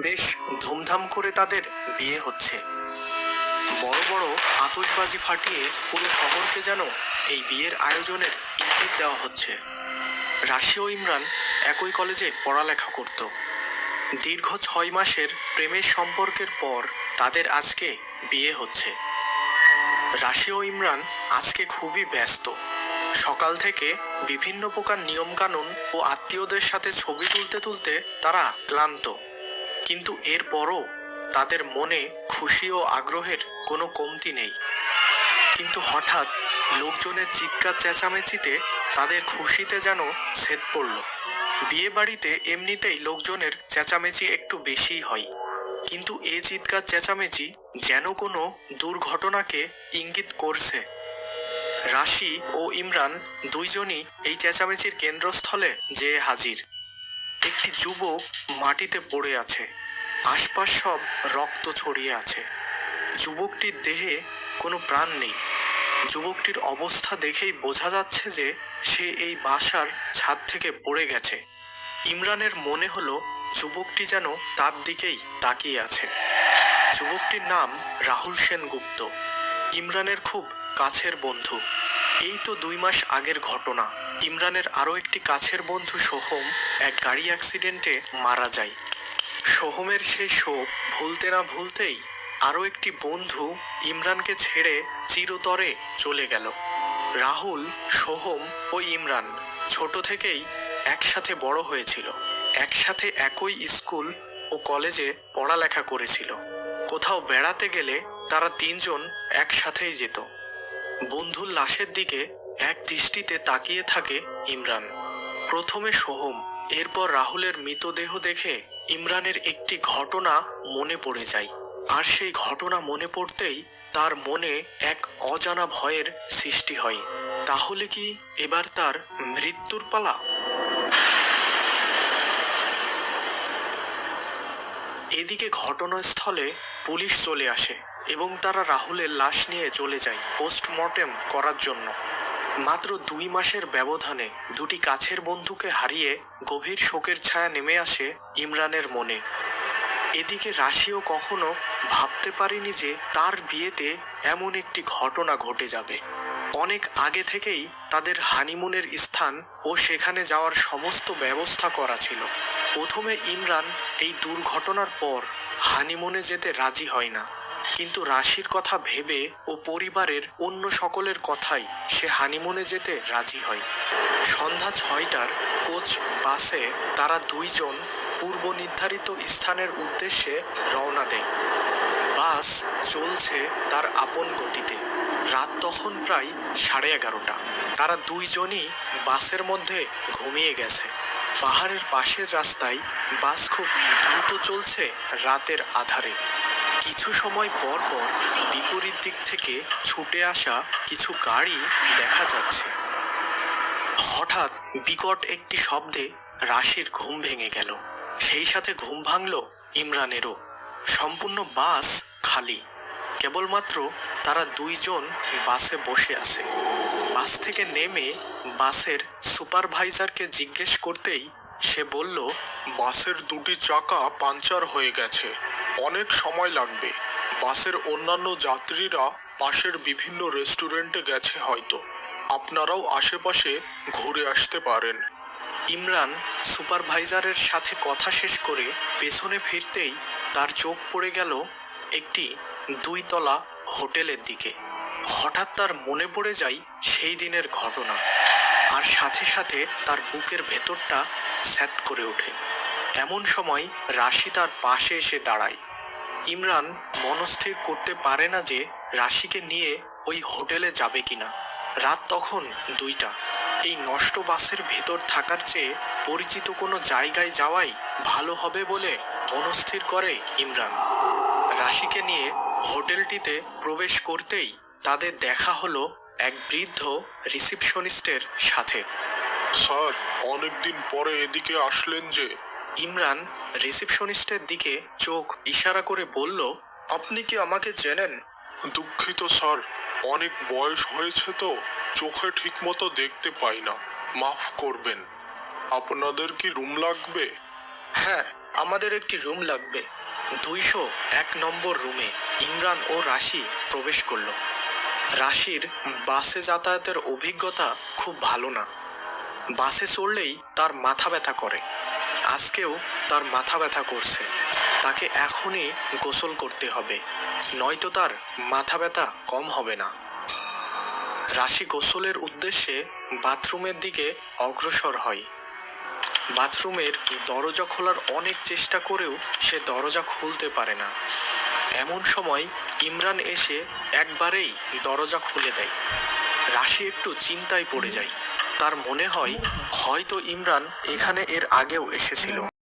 বেশ ধুমধাম করে তাদের বিয়ে হচ্ছে। বড় বড় আতশবাজি ফাটিয়ে পুরো শহরকে যেন এই বিয়ের আয়োজনের ইঙ্গিত দেওয়া হচ্ছে। রাশি ও ইমরান একই কলেজে পড়ালেখা করত। দীর্ঘ ছয় মাসের প্রেমের সম্পর্কের পর তাদের আজকে বিয়ে হচ্ছে। রাশি ও ইমরান আজকে খুবই ব্যস্ত। সকাল থেকে বিভিন্ন প্রকার নিয়মকানুন ও আত্মীয়দের সাথে ছবি তুলতে তুলতে তারা ক্লান্ত। কিন্তু এরপরও তাদের মনে খুশি ও আগ্রহের কোনো কমতি নেই। কিন্তু হঠাৎ লোকজনের চিৎকার চেঁচামেচিতে তাদের খুশিতে যেন ছেদ পড়ল। বিয়ে বাড়িতে এমনিতেই লোকজনের চেঁচামেচি একটু বেশিই হয়। কিন্তু এ চিৎকার চেঁচামেচি যেন কোনো দুর্ঘটনাকে ইঙ্গিত করছে। রাশি ও ইমরান দুইজনই এই চেঁচামেচির কেন্দ্রস্থলে যেয়ে হাজির। একটি যুবক মাটিতে পড়ে আছে। আশপাশ সব রক্ত ছড়িয়ে আছে। যুবকটির দেহে কোনো প্রাণ নেই। যুবকটির অবস্থা দেখেই বোঝা যাচ্ছে যে সে এই বাসার ছাদ থেকে পড়ে গেছে। ইমরানের মনে হলো যুবকটি যেন তার দিকেই তাকিয়ে আছে। যুবকটির নাম রাহুল সেনগুপ্ত। ইমরানের খুব কাছের বন্ধু। এই তো দুই মাস আগের ঘটনা। ইমরানের আরও একটি কাছের বন্ধু সোহম এক গাড়ি অ্যাক্সিডেন্টে মারা যায়। সোহমের সেই শোক ভুলতে না ভুলতেই আরও একটি বন্ধু ইমরানকে ছেড়ে চিরতরে চলে গেল। রাহুল, সোহম ও ইমরান ছোট থেকেই একসাথে বড় হয়েছিল। একসাথে একই স্কুল ও কলেজে পড়ালেখা করেছিল। কোথাও বেড়াতে গেলে তারা তিনজন একসাথেই যেত। বন্ধুর লাশের দিকে এক দৃষ্টিতে তাকিয়ে থাকে ইমরান। প্রথমে সোহম, এরপর রাহুলের মৃতদেহ দেখে ইমরানের একটি ঘটনা মনে পড়ে যায়। আর সেই ঘটনা মনে পড়তেই তার মনে এক অজানা ভয়ের সৃষ্টি হয়। তাহলে কি এবার তার মৃত্যুর পালা? এদিকে ঘটনাস্থলে পুলিশ চলে আসে এবং তারা রাহুলের লাশ নিয়ে চলে যায় পোস্টমর্টেম করার জন্য। মাত্র দুই মাসের ব্যবধানে দুটি কাছের বন্ধুকে হারিয়ে গভীর শোকের ছায়া নেমে আসে ইমরানের মনে। এদিকে রাশিও কখনো ভাবতে পারেনি যে তার বিয়েতে এমন একটি ঘটনা ঘটে যাবে। অনেক আগে থেকেই তাদের হানিমুনের স্থান ও সেখানে যাওয়ার সমস্ত ব্যবস্থা করা ছিল। প্রথমে ইমরান এই দুর্ঘটনার পর হানিমুনে যেতে রাজি হয় না। কিন্তু রাশির কথা ভেবে ও পরিবারের অন্য সকলের কথাই সে হানিমুনে যেতে রাজি হয়। সন্ধ্যা ছয়টার কোচ বাসে তারা দুইজন পূর্ব নির্ধারিত স্থানের উদ্দেশ্যে রওনা দেয়। বাস চলছে তার আপন গতিতে। রাত তখন প্রায় সাড়ে এগারোটা। তারা দুইজনই বাসের মধ্যে ঘুমিয়ে গেছে। পাহাড়ের পাশের রাস্তায় বাস খুব দ্রুত চলছে রাতের আধারে। কিছু সময় পর পর বিপরীত দিক থেকে ছুটে আসা কিছু গাড়ি দেখা যাচ্ছে। হঠাৎ বিকট একটি শব্দে রাশির ঘুম ভেঙে গেল। সেই সাথে ঘুম ভাঙল ইমরানেরও। সম্পূর্ণ বাস খালি। কেবলমাত্র তারা দুইজন বাসে বসে আছে। বাস থেকে নেমে বাসের সুপারভাইজারকে জিজ্ঞেস করতেই সে বলল, বাসের দুটি চাকা পাঞ্চার হয়ে গেছে। অনেক সময় লাগবে। বাসের অন্যান্য যাত্রীরা পাশের বিভিন্ন রেস্টুরেন্টে গেছে হয়তো। আপনারাও আশেপাশে ঘুরে আসতে পারেন। ইমরান সুপারভাইজারের সাথে কথা শেষ করে পেছনে ফিরতেই তার চোখ পড়ে গেল একটি দুইতলা হোটেলের দিকে। হঠাৎ তার মনে পড়ে যায় সেই দিনের ঘটনা। আর সাথে সাথে তার বুকের ভেতরটা স্যাত করে ওঠে। এমন সময় রাশি তার পাশে এসে দাঁড়ায়। ইমরান মনস্থির করতে পারে না যে রাশিকে নিয়ে ওই হোটেলে যাবে কিনা। রাত তখন দুইটা। এই নষ্ট বাসের ভেতর থাকার চেয়ে পরিচিত কোনো জায়গায় যাওয়াই ভালো হবে বলে মনস্থির করে ইমরান। রাশিকে নিয়ে হোটেলটিতে প্রবেশ করতেই তাদের দেখা হলো এক বৃদ্ধ রিসিপশনিস্টের সাথে। স্যার, অনেকদিন পরে এদিকে আসলেন যে। ইমরান রিসিপশনিস্টের দিকে চোখ ইশারা করে বলল আপনি কি আমাকে চেনেন? দুঃখিত স্যার। অনেক বয়স হয়েছে তো চোখে ঠিকমতো দেখতে পাই না। মাফ করবেন। আপনাদের কি রুম লাগবে? হ্যাঁ আমাদের একটি রুম লাগবে। দুইশো এক নম্বর রুমে ইমরান ও রাশি প্রবেশ করল। রাশির বাসে যাতায়াতের অভিজ্ঞতা খুব ভালো না। বাসে চড়লেই তার মাথা ব্যথা করে। আজকেও তার মাথা ব্যথা করছে। তাকে এখনই গোসল করতে হবে। নয়তো তার মাথা ব্যথা কম হবে না। রাশি গোসলের উদ্দেশ্যে বাথরুমের দিকে অগ্রসর হয়। বাথরুমের দরজা খোলার অনেক চেষ্টা করেও সে দরজা খুলতে পারে না। এমন সময় ইমরান এসে একবারেই দরজা খুলে দেয়। রাশি একটু চিন্তায় পড়ে যায়। তার মনে হয় হয়তো ইমরান এখানে এর আগেও এসেছিল।